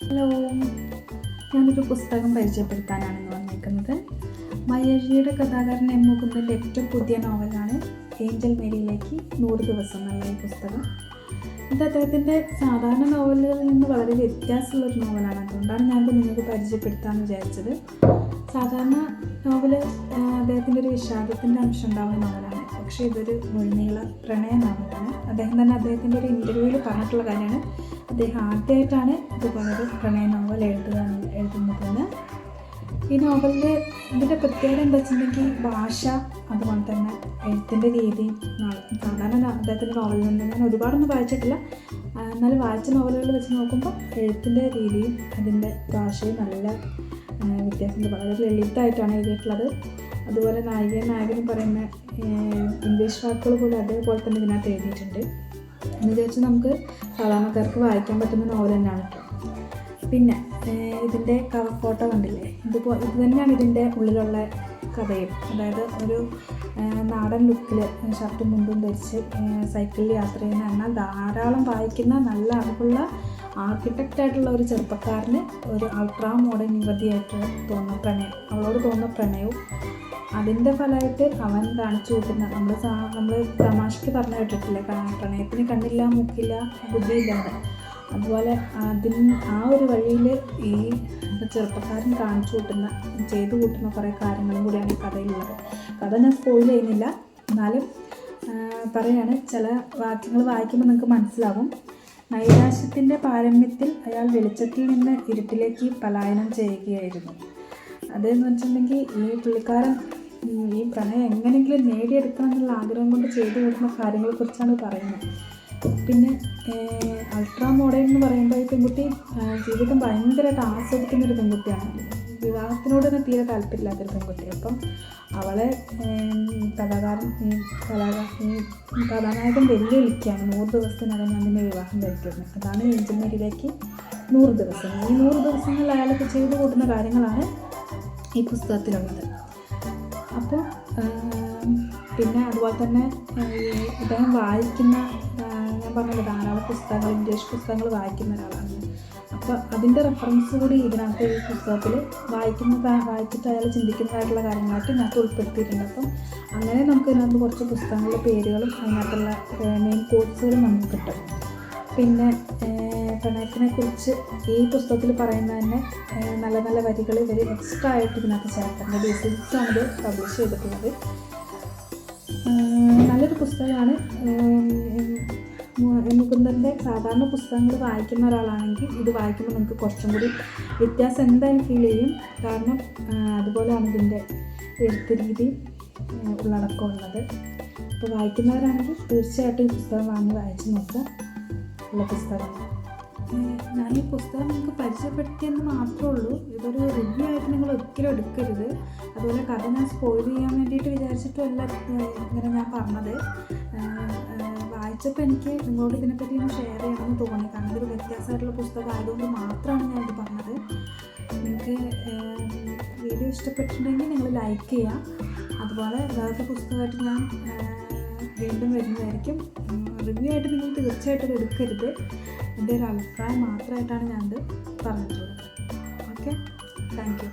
Hello. ഞാനൊരു പുസ്തകം പരിചയപ്പെടുത്താനാണ് ഇന്ന് വന്നിരിക്കുന്നത് മയ്യഴിയുടെ കഥാകാരൻ എം മുകുന്ദന്റെ ഏറ്റവും പുതിയ നോവലാണ് ഏഞ്ചൽ മേരിയിലേക്ക് നൂറ് ദിവസം എന്നുള്ള ഈ പുസ്തകം. ഇത് അദ്ദേഹത്തിന്റെ സാധാരണ നോവലുകളിൽ നിന്ന് വളരെ വ്യത്യാസമുള്ള ഒരു നോവലാണ്. അതുകൊണ്ടാണ് ഞാനത് നിങ്ങൾക്ക് പരിചയപ്പെടുത്താമെന്ന് വിചാരിച്ചത്. സാധാരണ നോവൽ അദ്ദേഹത്തിന്റെ ഒരു വിഷാദത്തിന്റെ അംശം ഉണ്ടാവുന്ന നോവലാണ്. പക്ഷേ ഇതൊരു മുഴുനീള പ്രണയ നോവലാണ് അദ്ദേഹം തന്നെ അദ്ദേഹത്തിന്റെ ഒരു ഇന്റർവ്യൂവിൽ പറഞ്ഞിട്ടുള്ള കാര്യമാണ്. അദ്ദേഹം ആദ്യമായിട്ടാണ് ഇതുപോലൊരു പ്രണയ നോവൽ എഴുതുക എഴുതുന്നതെന്ന്. ഈ നോവലിൽ ഇതിന്റെ പ്രത്യേകത എന്താ വെച്ചിട്ടുണ്ടെങ്കിൽ ഭാഷ അതുപോലെ തന്നെ എഴുത്തിന്റെ രീതി സാധാരണ അദ്ദേഹത്തിന്റെ നോവലിൽ നിന്ന് ഞാൻ ഒരുപാടൊന്നും വായിച്ചിട്ടില്ല. എന്നാലും വായിച്ച നോവലുകൾ വെച്ച് നോക്കുമ്പോൾ എഴുത്തിന്റെ രീതിയും അതിന്റെ ഭാഷയും നല്ല വ്യത്യാസം വളരെ ലളിതമായിട്ടാണ് എഴുതിയിട്ടുള്ളത്. അതുപോലെ നായകൻ നായകൻ പറയുന്ന ഇംഗ്ലീഷ് വാക്കുകൾ പോലും അതേപോലെ തന്നെ ഇതിനകത്ത് എഴുതിയിട്ടുണ്ട്. എന്ന് വിചാരിച്ച് നമുക്ക് സാധാരണക്കാർക്ക് വായിക്കാൻ പറ്റുന്ന നോവൽ തന്നെയാണ് കേട്ടോ പിന്നെ ഇതിന്റെ കവർ ഫോട്ടോ കണ്ടില്ലേ? ഇതുപോലെ ഇത് തന്നെയാണ് ഇതിന്റെ ഉള്ളിലുള്ള കഥയും. അതായത് ഒരു നാടൻ ലുക്കിൽ ഷർട്ടും മുണ്ടും ധരിച്ച് സൈക്കിളിൽ യാത്ര ചെയ്യുന്ന എന്നാൽ ധാരാളം വായിക്കുന്ന നല്ല അറിവുള്ള ആർക്കിടെക്റ്റായിട്ടുള്ള ഒരു ചെറുപ്പക്കാരന് ഒരു അൾട്രാ മോഡേൺ യുവതിയായിട്ട് തോന്നുന്ന പ്രണയം. അവളോട് തോന്നുന്ന പ്രണയവും അതിന്റെ ഫലമായിട്ട് അവൻ കാണിച്ചു കൂട്ടുന്ന നമ്മൾ നമ്മൾ തമാശയ്ക്ക് പറഞ്ഞു കേട്ടിട്ടില്ല? പ്രണയത്തിന് കണ്ണില്ല മൂക്കില്ല ബുദ്ധിയില്ല അതുപോലെ അതിന് ആ ഒരു വഴിയിൽ ഈ ചെറുപ്പക്കാരൻ കാണിച്ചു കൂട്ടുന്ന ചെയ്തു കൂട്ടുന്ന കുറേ കാര്യങ്ങളും കൂടിയാണ് ഈ കഥയിലുള്ളത്. കഥ ഞാൻ സ്പോയിൽ ചെയ്യുന്നില്ല. എന്നാലും പറയാണ് ചില വാക്യങ്ങൾ വായിക്കുമ്പോൾ നിങ്ങൾക്ക് മനസ്സിലാവും. നൈരാശ്യത്തിന്റെ പാരമ്യത്തിൽ അയാൾ വെളിച്ചത്തിൽ നിന്ന് ഇരുട്ടിലേക്ക് പലായനം ചെയ്യുകയായിരുന്നു. അതെന്ന് വെച്ചിട്ടുണ്ടെങ്കിൽ ഈ പുള്ളിക്കാരൻ ഈ പ്രണയം എങ്ങനെയെങ്കിലും നേടിയെടുക്കണം എന്നുള്ള ആഗ്രഹം കൊണ്ട് ചെയ്തു വരുന്ന കാര്യങ്ങളെക്കുറിച്ചാണ് പറയുന്നത്. പിന്നെ അൾട്രാ മോഡേൺ എന്ന് പറയുമ്പോൾ ഈ പെൺകുട്ടി ജീവിതം ഭയങ്കരമായിട്ട് ആസ്വദിക്കുന്ന ഒരു പെൺകുട്ടിയാണ്. വിവാഹത്തിനോട് തന്നെ തീരെ താല്പര്യമില്ലാത്തൊരു പെൺകുട്ടി. അപ്പം അവളെ കലാകാരൻ കലാകാ കഥാനായകൻ വെല്ലുവിളിക്കുകയാണ്. നൂറ് ദിവസത്തിനകം നിന്നെ വിവാഹം കഴിക്കുന്നത് അതാണ് എഞ്ചിനീയറിലേക്ക് നൂറ് ദിവസം. ഈ നൂറ് ദിവസങ്ങളിൽ അയാൾക്ക് ചെയ്തു കൂട്ടുന്ന കാര്യങ്ങളാണ് ഈ പുസ്തകത്തിലുള്ളത്. അപ്പോൾ പിന്നെ അതുപോലെ തന്നെ ഇദ്ദേഹം വായിക്കുന്ന ഞാൻ പറഞ്ഞല്ലോ ധാരാളം പുസ്തകങ്ങൾ ഇംഗ്ലീഷ് പുസ്തകങ്ങൾ വായിക്കുന്ന ഒരാളാണ്. അപ്പോൾ അതിന്റെ റെഫറൻസ് കൂടി ഇതിനകത്ത് ഈ പുസ്തകത്തിൽ വായിക്കുന്ന വായിച്ചിട്ട് അയാൾ ചിന്തിക്കുന്നതായിട്ടുള്ള കാര്യങ്ങളായിട്ട് ഇതിനകത്ത് ഉൾപ്പെടുത്തിയിട്ടുണ്ട്. അപ്പം അങ്ങനെ നമുക്ക് ഇതിനകത്ത് കുറച്ച് പുസ്തകങ്ങളുടെ പേരുകളും അതിനകത്തുള്ള മെയിൻ കോഴ്സുകളും നമുക്ക് കിട്ടും. പിന്നെ പ്രണയത്തിനെ കുറിച്ച് ഈ പുസ്തകത്തിൽ പറയുന്ന തന്നെ നല്ല നല്ല വരികൾ ഇവർ എക്സ്ട്രാ ആയിട്ട് ഇതിനകത്ത് ചേർത്തിട്ടുണ്ട് ഡിസിൽസാണ് ഇത് പബ്ലിഷ് ചെയ്തിട്ടുള്ളത്. നല്ലൊരു പുസ്തകമാണ്. മുകുന്ദന്റെ സാധാരണ പുസ്തകങ്ങൾ വായിക്കുന്ന ഒരാളാണെങ്കിൽ ഇത് വായിക്കുമ്പോൾ നമുക്ക് കുറച്ചും കൂടി വ്യത്യാസം എന്തായാലും ഫീൽ ചെയ്യും. കാരണം അതുപോലെയാണ് ഇതിന്റെ എഴുത്ത് രീതി ഉള്ളടക്കമുള്ളത് അപ്പോൾ വായിക്കുന്നവരാണെങ്കിൽ തീർച്ചയായിട്ടും ഈ പുസ്തകം വാങ്ങി വായിച്ച് നോക്കുക. ഉള്ള പുസ്തകമാണ്. ഈ പുസ്തകം നിങ്ങൾക്ക് പരിചയപ്പെടുത്തിയെന്ന് മാത്രമേ ഉള്ളൂ ഇതൊരു റിവ്യൂ ആയിട്ട് നിങ്ങൾ ഒരിക്കലും എടുക്കരുത്. അതുപോലെ കഥ ഞാൻ സ്പോയിൽ ചെയ്യാൻ വേണ്ടിയിട്ട് വിചാരിച്ചിട്ടുമല്ല ഇങ്ങനെ ഞാൻ പറഞ്ഞത്. വായിച്ചപ്പോൾ എനിക്ക് നിങ്ങളോട് ഇതിനെപ്പറ്റി ഒന്ന് ഷെയർ ചെയ്യണമെന്ന് തോന്നി. കാരണം ഇതൊരു വ്യത്യാസമായിട്ടുള്ള പുസ്തകം ആയതുകൊണ്ട് മാത്രമാണ് ഞാൻ ഇത് പറഞ്ഞത്. നിങ്ങൾക്ക് വീഡിയോ ഇഷ്ടപ്പെട്ടിട്ടുണ്ടെങ്കിൽ നിങ്ങൾ ലൈക്ക് ചെയ്യുക. അതുപോലെ വേറൊരു പുസ്തകമായിട്ട് ഞാൻ വീണ്ടും വരുന്നതായിരിക്കും. റിവ്യൂ ആയിട്ട് നിങ്ങൾ തീർച്ചയായിട്ടും എടുക്കരുത്. എന്റെ ഒരു അഭിപ്രായം മാത്രമായിട്ടാണ് ഞാനത് പറഞ്ഞിട്ടുള്ളത്. ഓക്കെ? Thank you.